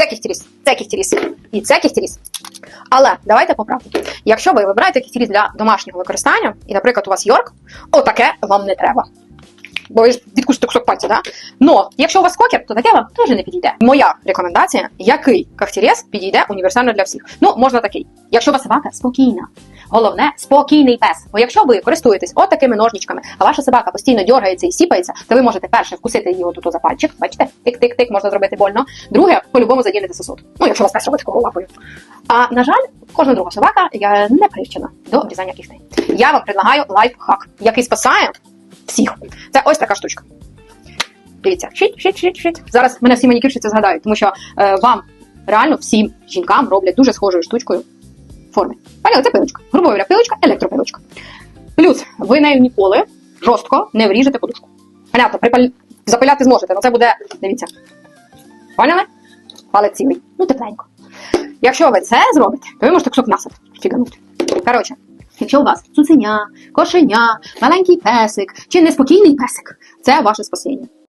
це кіхтіріс, це кіхтіріс і це кіхтіріс. Але давайте по правді. Якщо ви вибираєте кіхтіріс для домашнього використання, і, наприклад, у вас Йорк, отаке вам не треба. Бо ви ж відкусите кусок пальця, да? Но якщо у вас кокер, то таке вам теж не підійде. Моя рекомендація, який кахтірез підійде універсально для всіх. Ну, можна такий. Якщо у вас собака спокійна. Головне спокійний пес. Бо якщо ви користуєтесь от такими ножничками, а ваша собака постійно дергається і сіпається, то ви можете перше вкусити її отут за пальчик. Бачите, тик-тик-тик, можна зробити больно. Друге, по-любому задінете сосуд. Ну, якщо вас пес робить такого лапою. А на жаль, кожна друга собака е, не привчена до обрізання кістей. Я вам предлагаю лайфхак, який спасає всіх. Це ось така штучка. Дивіться, шить, шить, шить, шить. Зараз мене всі манікюрщиці згадають, тому що е, вам реально всім жінкам роблять дуже схожою штучкою в формі. Поняли, це пилочка. Грубо пилочка, електропилочка. Плюс ви нею ніколи жорстко не вріжете подушку. Понятно, припаль... запиляти зможете, але це буде, дивіться. Поняли? Палець цілий. Ну, тепленько. Якщо ви це зробите, то ви можете кусок насад фіганути. Коротше, якщо у вас цуценя, кошеня, маленький песик чи неспокійний песик, це ваше спасіння.